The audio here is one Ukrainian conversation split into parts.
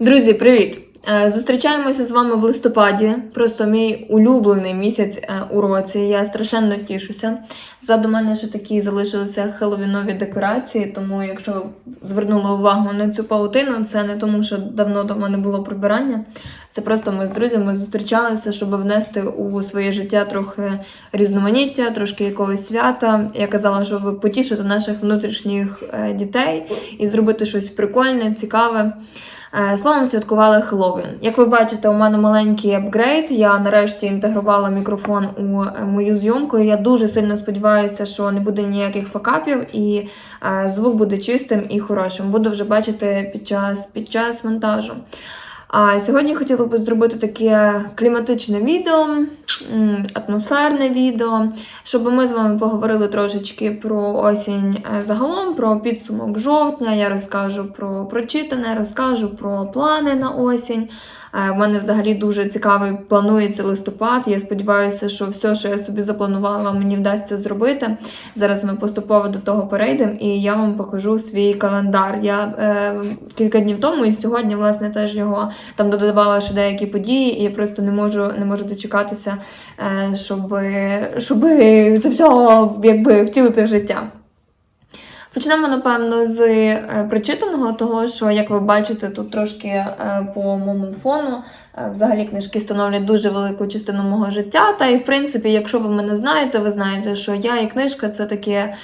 Друзі, привіт! Е, Зустрічаємося з вами в листопаді. Просто мій улюблений місяць е, у році. Я страшенно тішуся. Ззаду мене ще такі залишилися хеловінові декорації, тому якщо звернули увагу на цю паутину, це не тому, що давно дома не було прибирання. Це просто ми з друзями зустрічалися, щоб внести у своє життя трохи різноманіття, трошки якогось свята. Я казала, щоб потішити наших внутрішніх е, дітей і зробити щось прикольне, цікаве. Е, Словом, святкували Хеллоуін. Як ви бачите, у мене маленький апгрейд. Я нарешті інтегрувала мікрофон у е, мою зйомку. Я дуже сильно сподіваюся, що не буде ніяких факапів і е, звук буде чистим і хорошим. Буду вже бачити під час, під час монтажу. А сьогодні хотіла би зробити таке кліматичне відео, атмосферне відео, щоб ми з вами поговорили трошечки про осінь е, загалом, про підсумок жовтня. Я розкажу про прочитане, розкажу про плани на осінь. Е, В мене взагалі дуже цікавий планується листопад. Я сподіваюся, що все, що я собі запланувала, мені вдасться зробити. Зараз ми поступово до того перейдемо, і я вам покажу свій календар. Я е, кілька днів тому і сьогодні, власне, теж його там додавала ще деякі події, і я просто не можу не можу дочекатися, е, щоб, щоб це все якби втілити в життя. Почнемо, напевно, з е, прочитаного, того, що, як ви бачите, тут трошки е, по моєму фону е, взагалі книжки становлять дуже велику частину мого життя. Та і в принципі, якщо ви мене знаєте, ви знаєте, що я і книжка це таке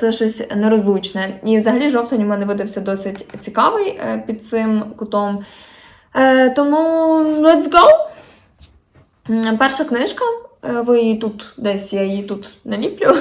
це щось нерозлучне. І взагалі жовтень у мене видався досить цікавий під цим кутом. Тому let's go! Перша книжка. Е, Ви її тут десь я її тут наліплю.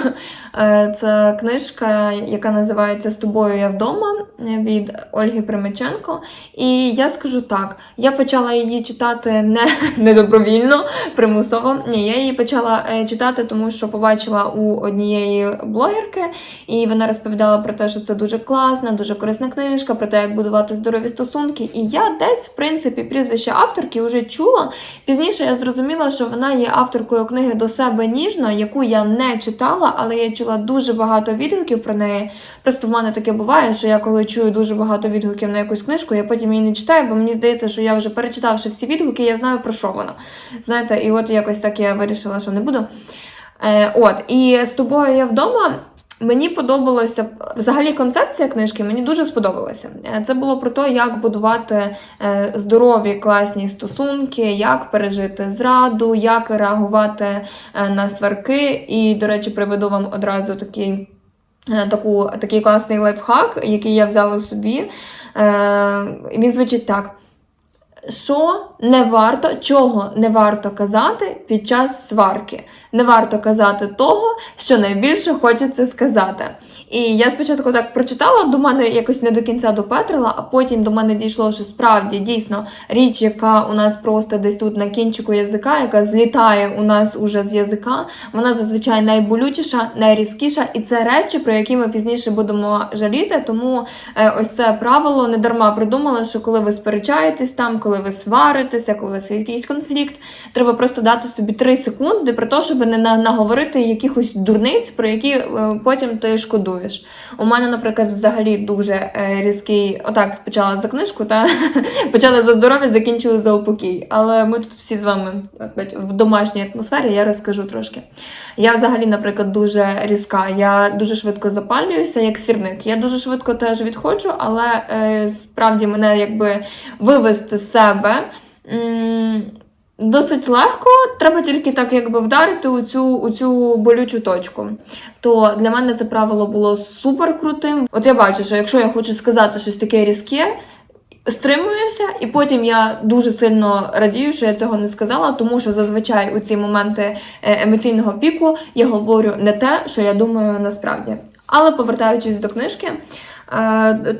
Е, Це книжка, яка називається З тобою я вдома від Ольги Примиченко. І я скажу так: я почала її читати не, не добровільно, примусово. Ні, я її почала е, читати, тому що побачила у однієї блогерки, і вона розповідала про те, що це дуже класна, дуже корисна книжка, про те, як будувати здорові стосунки. І я десь, в принципі, прізвище авторки вже чула. Пізніше я зрозуміла, що вона є авторкою книги до себе ніжно, яку я не читала, але я чула дуже багато відгуків про неї. Просто в мене таке буває, що я коли чую дуже багато відгуків на якусь книжку, я потім її не читаю, бо мені здається, що я вже перечитавши всі відгуки, я знаю про що вона. Знаєте, і от якось так я вирішила, що не буду. Е, от, і з тобою я вдома. Мені подобалося взагалі концепція книжки, мені дуже сподобалася. Е, Це було про те, як будувати е, здорові, класні стосунки, як пережити зраду, як реагувати е, на сварки. І, до речі, приведу вам одразу такий, таку, такий класний лайфхак, який я взяла собі. Е, Він звучить так. Що не варто, чого не варто казати під час сварки? Не варто казати того, що найбільше хочеться сказати. І я спочатку так прочитала, до мене якось не до кінця допетрила, а потім до мене дійшло, що справді дійсно річ, яка у нас просто десь тут на кінчику язика, яка злітає у нас уже з язика, вона зазвичай найболючіша, найрізкіша, і це речі, про які ми пізніше будемо жаліти. Тому е, ось це правило не дарма придумала, що коли ви сперечаєтесь там, коли ви сваритеся, коли у вас якийсь конфлікт, треба просто дати собі 3 секунди про те, щоб не наговорити якихось дурниць, про які е, потім ти шкодуєш. У мене, наприклад, взагалі дуже е, різкий, отак почала за книжку, та почали за здоров'я, закінчили за упокій. Але ми тут всі з вами в домашній атмосфері, я розкажу трошки. Я взагалі, наприклад, дуже різка. Я дуже швидко запалююся, як сірник. Я дуже швидко теж відходжу, але е, справді мене якби вивести з себе. Досить легко, треба тільки так якби вдарити у цю, у цю болючу точку. То для мене це правило було супер крутим. От я бачу, що якщо я хочу сказати щось таке різке, стримуюся, і потім я дуже сильно радію, що я цього не сказала, тому що зазвичай у ці моменти е, емоційного піку я говорю не те, що я думаю насправді. Але повертаючись до книжки,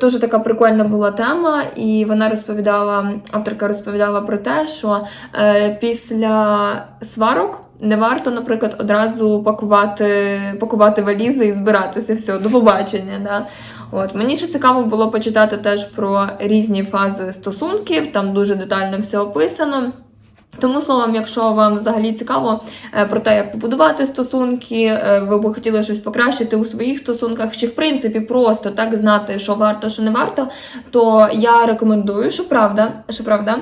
Дуже така прикольна була тема, і вона розповідала, авторка розповідала про те, що е, після сварок не варто, наприклад, одразу пакувати, пакувати валізи і збиратися. Все, до побачення. Да? От мені ще цікаво було почитати теж про різні фази стосунків, там дуже детально все описано. Тому словом, якщо вам взагалі цікаво е, про те, як побудувати стосунки, е, ви б хотіли щось покращити у своїх стосунках, чи в принципі просто так знати, що варто, що не варто, то я рекомендую, що правда, що правда,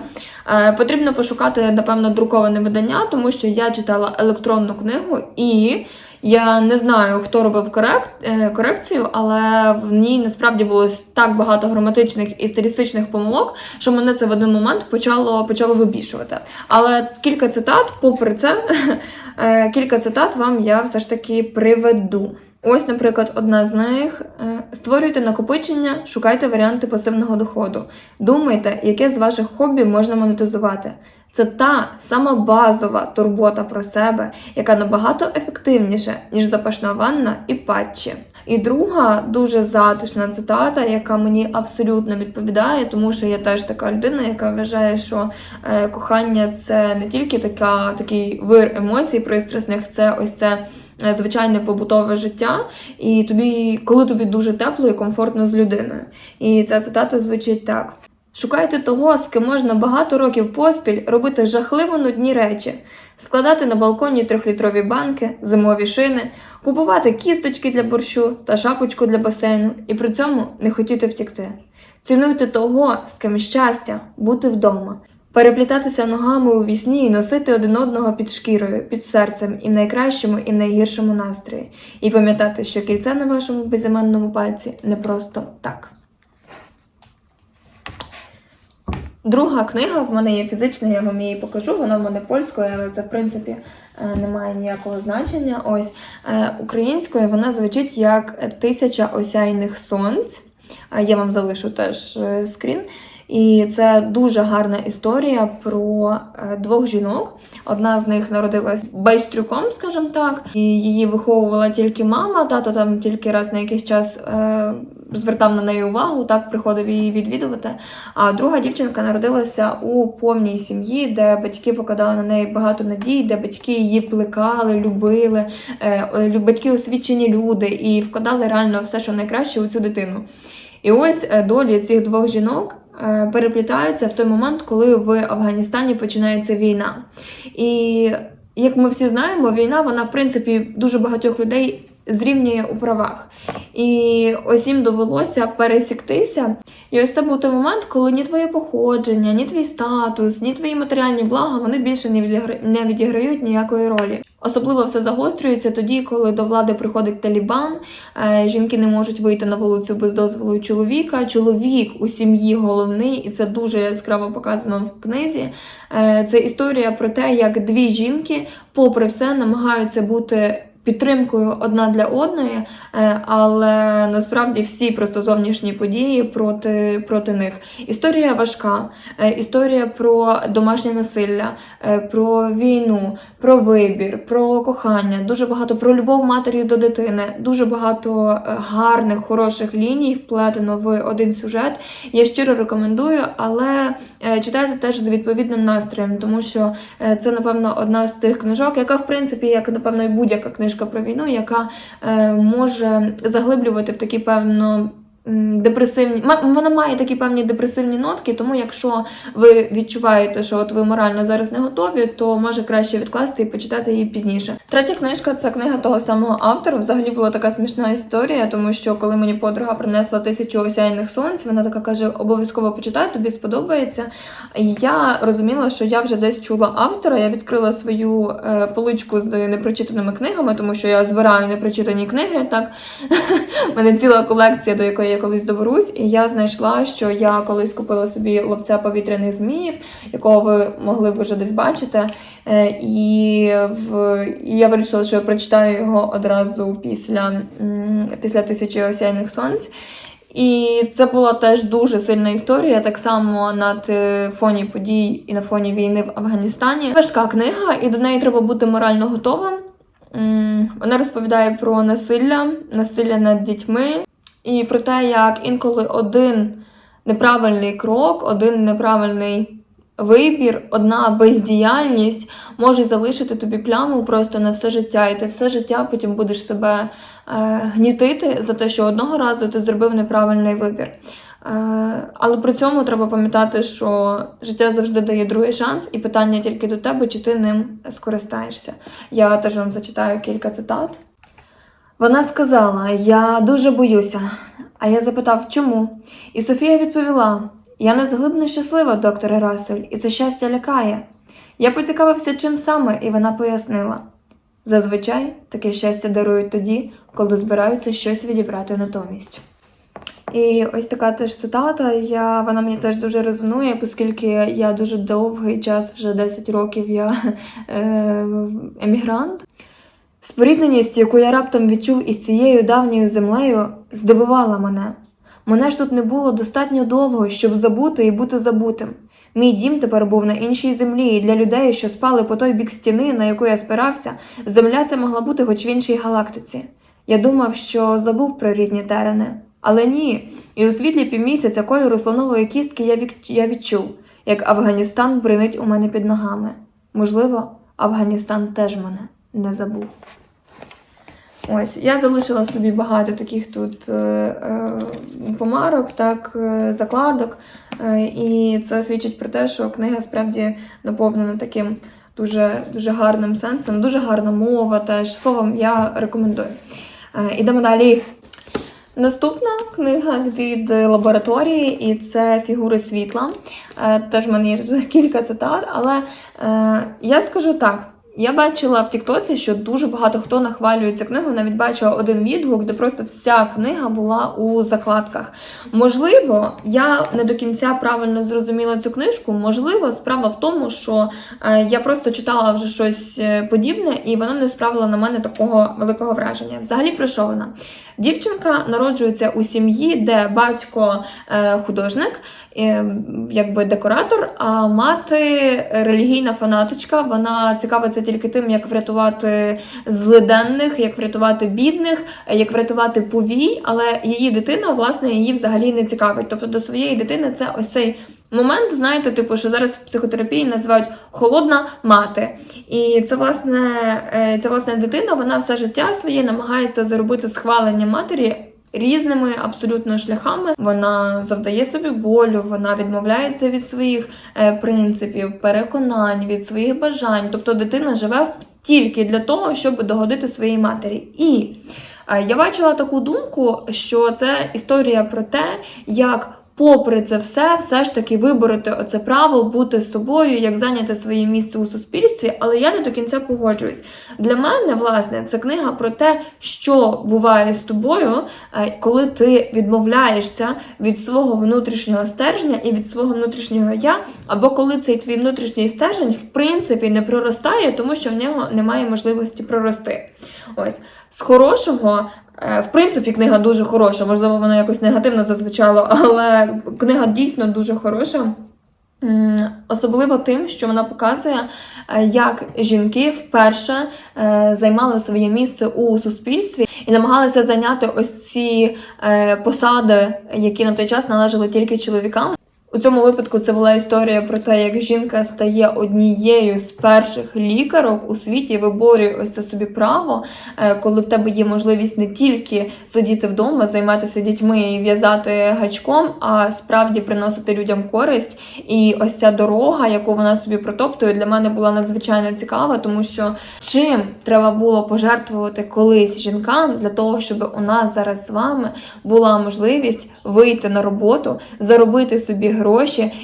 е, потрібно пошукати, напевно, друковане видання, тому що я читала електронну книгу і. Я не знаю, хто робив корект, е, корекцію, але в ній насправді було так багато граматичних і стилістичних помилок, що мене це в один момент почало, почало вибішувати. Але кілька цитат, попри це, е, кілька цитат вам я все ж таки приведу. Ось, наприклад, одна з них: е, створюйте накопичення, шукайте варіанти пасивного доходу. Думайте, яке з ваших хобі можна монетизувати. Це та сама базова турбота про себе, яка набагато ефективніша, ніж запашна ванна і патчі. І друга дуже затишна цитата, яка мені абсолютно відповідає, тому що я теж така людина, яка вважає, що е, кохання це не тільки така, такий вир емоцій пристрасних, це ось це е, звичайне побутове життя, і тобі, коли тобі дуже тепло і комфортно з людиною. І ця цитата звучить так. Шукайте того, з ким можна багато років поспіль робити жахливо нудні речі, складати на балконі трьохлітрові банки, зимові шини, купувати кісточки для борщу та шапочку для басейну і при цьому не хотіти втікти. Цінуйте того, з ким щастя, бути вдома, переплітатися ногами у вісні і носити один одного під шкірою, під серцем і в найкращому, і в найгіршому настрої, і пам'ятати, що кільце на вашому безіменному пальці не просто так. Друга книга в мене є фізична, я вам її покажу. Вона в мене польською, але це в принципі е, не має ніякого значення. Ось е, українською вона звучить як Тисяча осяйних сонць. Е, Я вам залишу теж скрін. І це дуже гарна історія про е, двох жінок. Одна з них народилась байстрюком, скажімо так, і її виховувала тільки мама. Тато там тільки раз на якийсь час е, звертав на неї увагу, так приходив її відвідувати. А друга дівчинка народилася у повній сім'ї, де батьки покладали на неї багато надій, де батьки її плекали, любили, е, батьки освічені люди і вкладали реально все, що найкраще у цю дитину. І ось е, долі цих двох жінок переплітаються в той момент, коли в Афганістані починається війна. І як ми всі знаємо, війна, вона в принципі дуже багатьох людей зрівнює у правах. І ось їм довелося пересіктися. І ось це був той момент, коли ні твоє походження, ні твій статус, ні твої матеріальні блага вони більше не, відігра... не відіграють ніякої ролі. Особливо все загострюється тоді, коли до влади приходить Талібан, е, жінки не можуть вийти на вулицю без дозволу чоловіка. Чоловік у сім'ї головний, і це дуже яскраво показано в книзі. Е, Це історія про те, як дві жінки, попри все, намагаються бути. Підтримкою одна для одної, е, але насправді всі просто зовнішні події проти, проти них. Історія важка, е, історія про домашнє насилля, е, про війну, про вибір, про кохання, дуже багато про любов матері до дитини, дуже багато гарних, хороших ліній вплетено в один сюжет. Я щиро рекомендую, але читайте теж з відповідним настроєм, тому що це, напевно, одна з тих книжок, яка, в принципі, як напевно, і будь-яка книжка про війну, яка е, може заглиблювати в такі певно. Депресивні вона має такі певні депресивні нотки, тому якщо ви відчуваєте, що от ви морально зараз не готові, то може краще відкласти і почитати її пізніше. Третя книжка це книга того самого автора. Взагалі була така смішна історія, тому що коли мені подруга принесла тисячу осяйних сонць, вона така каже: обов'язково почитай, тобі сподобається. І я розуміла, що я вже десь чула автора. Я відкрила свою е, поличку з непрочитаними книгами, тому що я збираю непрочитані книги. Так мене ціла колекція, до якої я колись доберусь, і я знайшла, що я колись купила собі ловця повітряних зміїв, якого ви могли вже десь бачити. Е, І, в, і я вирішила, що я прочитаю його одразу після, після тисячі осяйних сонць. І це була теж дуже сильна історія, так само на фоні подій і на фоні війни в Афганістані. Важка книга, і до неї треба бути морально готовим. Вона розповідає про насилля, насилля над дітьми і про те, як інколи один неправильний крок, один неправильний вибір, одна бездіяльність може залишити тобі пляму просто на все життя, і ти все життя потім будеш себе е, гнітити за те, що одного разу ти зробив неправильний вибір. Але при цьому треба пам'ятати, що життя завжди дає другий шанс, і питання тільки до тебе, чи ти ним скористаєшся. Я теж вам зачитаю кілька цитат. Вона сказала: Я дуже боюся. А я запитав, чому? І Софія відповіла: Я незглибно щаслива, докторе Расель, і це щастя лякає. Я поцікавився, чим саме, і вона пояснила. Зазвичай таке щастя дарують тоді, коли збираються щось відібрати натомість. І ось така теж цитата. Я, вона мені теж дуже резонує, оскільки я дуже довгий час, вже 10 років, я е, емігрант. Спорідненість, яку я раптом відчув із цією давньою землею, здивувала мене. Мене ж тут не було достатньо довго, щоб забути і бути забутим. Мій дім тепер був на іншій землі, і для людей, що спали по той бік стіни, на яку я спирався, земля ця могла бути хоч в іншій галактиці. Я думав, що забув про рідні терени. Але ні. І у світлі півмісяця кольору слонової кістки я відчув, як Афганістан бринить у мене під ногами. Можливо, Афганістан теж мене не забув. Ось, я залишила собі багато таких тут е, е, помарок, так, е, закладок, і це свідчить про те, що книга справді наповнена таким дуже, дуже гарним сенсом, дуже гарна мова теж. Словом, я рекомендую. Ідемо далі. Наступна книга від лабораторії, і це фігури світла. Теж в мене є кілька цитат, але я скажу так. Я бачила в Тіктоці, що дуже багато хто нахвалює цю книгу. Навіть бачила один відгук, де просто вся книга була у закладках. Можливо, я не до кінця правильно зрозуміла цю книжку. Можливо, справа в тому, що е, я просто читала вже щось е, подібне, і воно не справило на мене такого великого враження. Взагалі, про що вона? Дівчинка народжується у сім'ї, де батько е, художник, е, якби декоратор, а мати релігійна фанатичка. Вона цікавиться тільки тим, як врятувати злиденних, як врятувати бідних, як врятувати повій, але її дитина, власне, її взагалі не цікавить. Тобто до своєї дитини це ось цей. Момент, знаєте, типу, що зараз в психотерапії називають холодна мати. І це власне, е, ця власне дитина, вона все життя своє намагається заробити схвалення матері. Різними абсолютно шляхами вона завдає собі болю, вона відмовляється від своїх е, принципів, переконань, від своїх бажань. Тобто дитина живе тільки для того, щоб догодити своїй матері. І е, я бачила таку думку, що це історія про те, як попри це все, все ж таки вибороти оце право бути собою, як зайняти своє місце у суспільстві, але я не до кінця погоджуюсь. Для мене, власне, це книга про те, що буває з тобою, е, коли ти відмовляєшся від свого внутрішнього стержня і від свого внутрішнього я, або коли цей твій внутрішній стержень в принципі не проростає, тому що в нього немає можливості прорости. Ось з хорошого. Е, В принципі, книга дуже хороша, можливо, вона якось негативно зазвучало, але книга дійсно дуже хороша. Особливо тим, що вона показує, е, як жінки вперше е, займали своє місце у суспільстві і намагалися зайняти ось ці посади, які на той час належали тільки чоловікам. У цьому випадку це була історія про те, як жінка стає однією з перших лікарок у світі, виборює ось це собі право, е, коли в тебе є можливість не тільки сидіти вдома, займатися дітьми і в'язати гачком, а справді приносити людям користь. І ось ця дорога, яку вона собі протоптує, для мене була надзвичайно цікава, тому що чим треба було пожертвувати колись жінкам для того, щоб у нас зараз з вами була можливість вийти на роботу, заробити собі гроші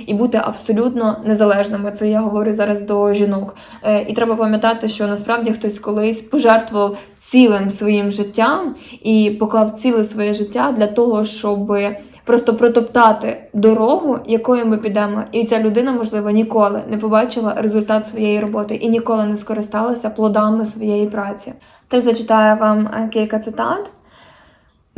і бути абсолютно незалежними. Це я говорю зараз до жінок. Е, І треба пам'ятати, що насправді хтось колись пожертвував цілим своїм життям і поклав ціле своє життя для того, щоб просто протоптати дорогу, якою ми підемо. І ця людина, можливо, ніколи не побачила результат своєї роботи і ніколи не скористалася плодами своєї праці. Теж зачитаю вам е, кілька цитат.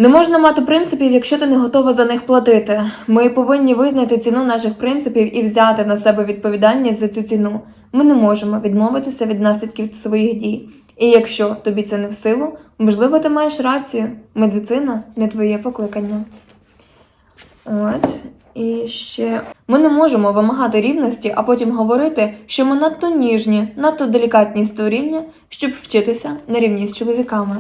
Не можна мати принципів, якщо ти не готова за них платити. Ми повинні визнати ціну наших принципів і взяти на себе відповідальність за цю ціну. Ми не можемо відмовитися від наслідків своїх дій. І якщо тобі це не в силу, можливо, ти маєш рацію. Медицина не твоє покликання. От. І ще ми не можемо вимагати рівності, а потім говорити, що ми надто ніжні, надто делікатні створіння, щоб вчитися на рівні з чоловіками.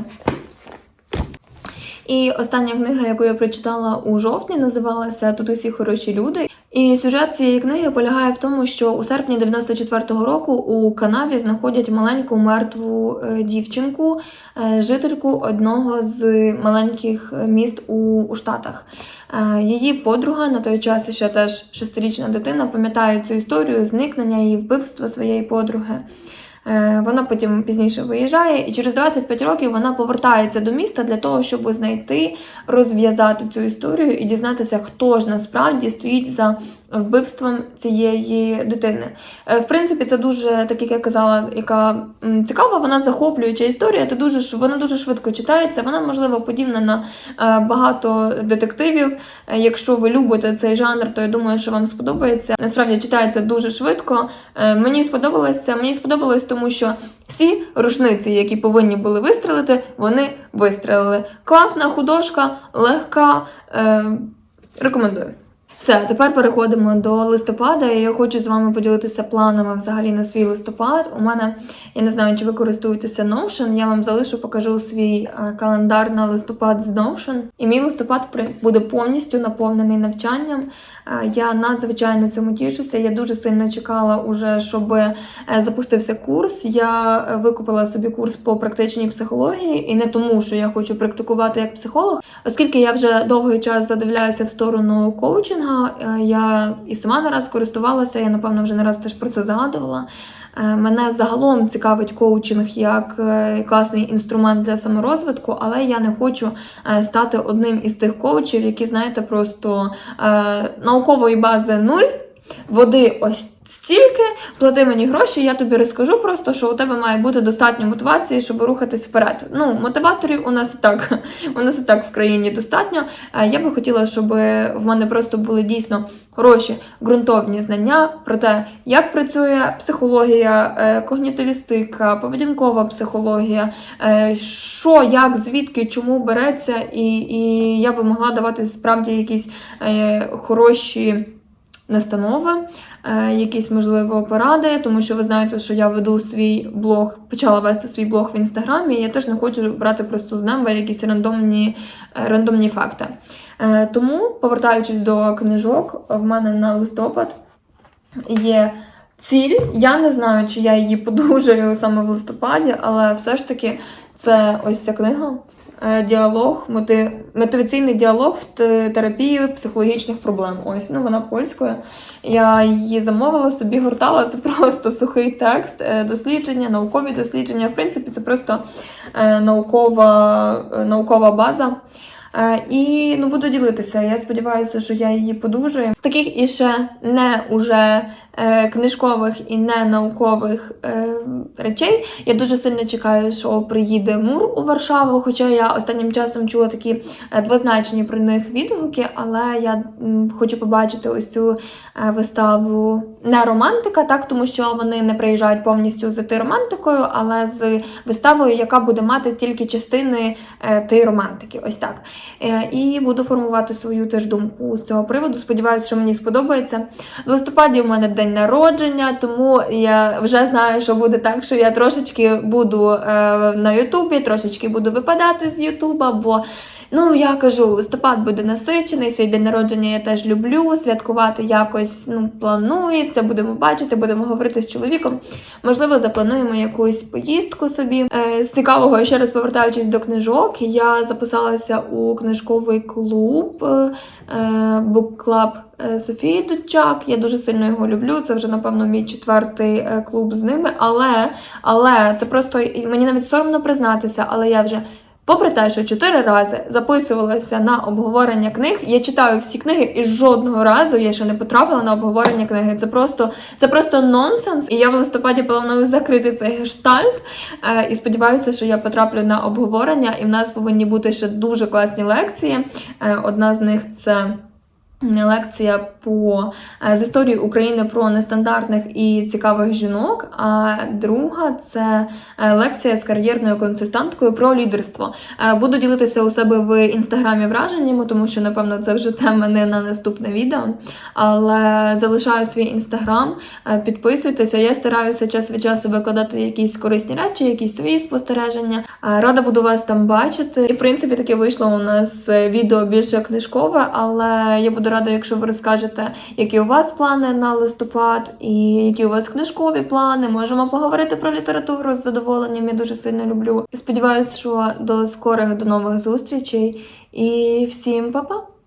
І остання книга, яку я прочитала у жовтні, називалася Тут усі хороші люди. І сюжет цієї книги полягає в тому, що у серпні 94-го року у Канаві знаходять маленьку мертву е, дівчинку, е, жительку одного з маленьких міст у, у Штатах. Е, Її подруга на той час ще теж шестирічна дитина пам'ятає цю історію зникнення і вбивства своєї подруги. Е, Вона потім пізніше виїжджає, і через 25 років вона повертається до міста для того, щоб знайти, розв'язати цю історію і дізнатися, хто ж насправді стоїть за вбивством цієї дитини. Е, В принципі, це дуже, так як я казала, яка цікава, вона захоплююча історія. Ти дуже вона дуже швидко читається. Вона можливо подібна на е, багато детективів. Е, Якщо ви любите цей жанр, то я думаю, що вам сподобається. Насправді читається дуже швидко. Мені сподобалося. Мені сподобалось, тому що всі рушниці, які повинні були вистрелити, вони вистрелили. Класна художка, легка. Рекомендую. Все, тепер переходимо до листопада. Я хочу з вами поділитися планами взагалі на свій листопад. У мене я не знаю, чи ви користуєтеся Notion, Я вам залишу, покажу свій е, календар на листопад з Notion. І мій листопад буде повністю наповнений навчанням. Е, Я надзвичайно цьому тішуся. Я дуже сильно чекала уже, щоб е, запустився курс. Я е, викупила собі курс по практичній психології, і не тому, що я хочу практикувати як психолог, оскільки я вже довгий час задивляюся в сторону коучинга. Я і сама не раз користувалася, я напевно вже не раз теж про це згадувала. Е, Мене загалом цікавить коучинг як е, класний інструмент для саморозвитку, але я не хочу е, стати одним із тих коучів, які, знаєте, просто наукової бази нуль, води ось стільки, плати мені гроші, я тобі розкажу просто, що у тебе має бути достатньо мотивації, щоб рухатись вперед. Ну, мотиваторів у нас і так, у нас і так в країні достатньо. Я би хотіла, щоб в мене просто були дійсно хороші ґрунтовні знання про те, як працює психологія, е, когнітивістика, поведінкова психологія, е, що, як, звідки, чому береться, і, і я би могла давати справді якісь е, хороші настанови, е, якісь можливо поради, тому що ви знаєте, що я веду свій блог, почала вести свій блог в інстаграмі. і Я теж не хочу брати просто з неба якісь рандомні, е, рандомні факти. Е, Тому, повертаючись до книжок, в мене на листопад є ціль. Я не знаю, чи я її подужаю саме в листопаді, але все ж таки це ось ця книга. Е, Діалог, мотив, мотиваційний діалог в терапії психологічних проблем. Ось ну вона польською. Я її замовила, собі гортала. Це просто сухий текст, е, дослідження, наукові дослідження. В принципі, це просто е, наукова, наукова база. І ну буду ділитися. Я сподіваюся, що я її подужую. З таких іще не уже книжкових і не наукових е, речей. Я дуже сильно чекаю, що приїде Мур у Варшаву. Хоча я останнім часом чула такі е, двозначні про них відгуки, але я хочу побачити ось цю е, виставу не романтика, так тому що вони не приїжджають повністю з ти романтикою, але з виставою, яка буде мати тільки частини е, ти романтики. Ось так. Е, І буду формувати свою теж думку з цього приводу. Сподіваюся, що мені сподобається. В листопаді у мене день народження, тому я вже знаю, що буде так, що я трошечки буду е, на Ютубі, трошечки буду випадати з Ютуба, бо. Ну, я кажу, листопад буде насичений, цей день народження я теж люблю. Святкувати якось ну, планується, будемо бачити, будемо говорити з чоловіком. Можливо, заплануємо якусь поїздку собі. Е, з цікавого, ще раз повертаючись до книжок, я записалася у книжковий клуб е, Book Club е, Софії Дудчак. Я дуже сильно його люблю. Це вже, напевно, мій четвертий е, клуб з ними. Але, але це просто мені навіть соромно признатися, але я вже. Попри те, що чотири рази записувалася на обговорення книг, я читаю всі книги, і жодного разу я ще не потрапила на обговорення книги. Це просто це просто нонсенс. І я в листопаді планую закрити цей гештальт. Е, і сподіваюся, що я потраплю на обговорення, і в нас повинні бути ще дуже класні лекції. Е, одна з них це. Лекція по е, з історії України про нестандартних і цікавих жінок. А друга це е, лекція з кар'єрною консультанткою про лідерство. Е, Буду ділитися у себе в інстаграмі враженнями, тому що напевно це вже тема не на наступне відео. Але залишаю свій інстаграм, підписуйтеся. Я стараюся час від часу викладати якісь корисні речі, якісь свої спостереження. Рада буду вас там бачити. І в принципі таке вийшло у нас відео більше книжкове, але я рада, якщо ви розкажете, які у вас плани на листопад, і які у вас книжкові плани. Можемо поговорити про літературу з задоволенням. Я дуже сильно люблю. Сподіваюсь, що до скорих до нових зустрічей і всім па-па!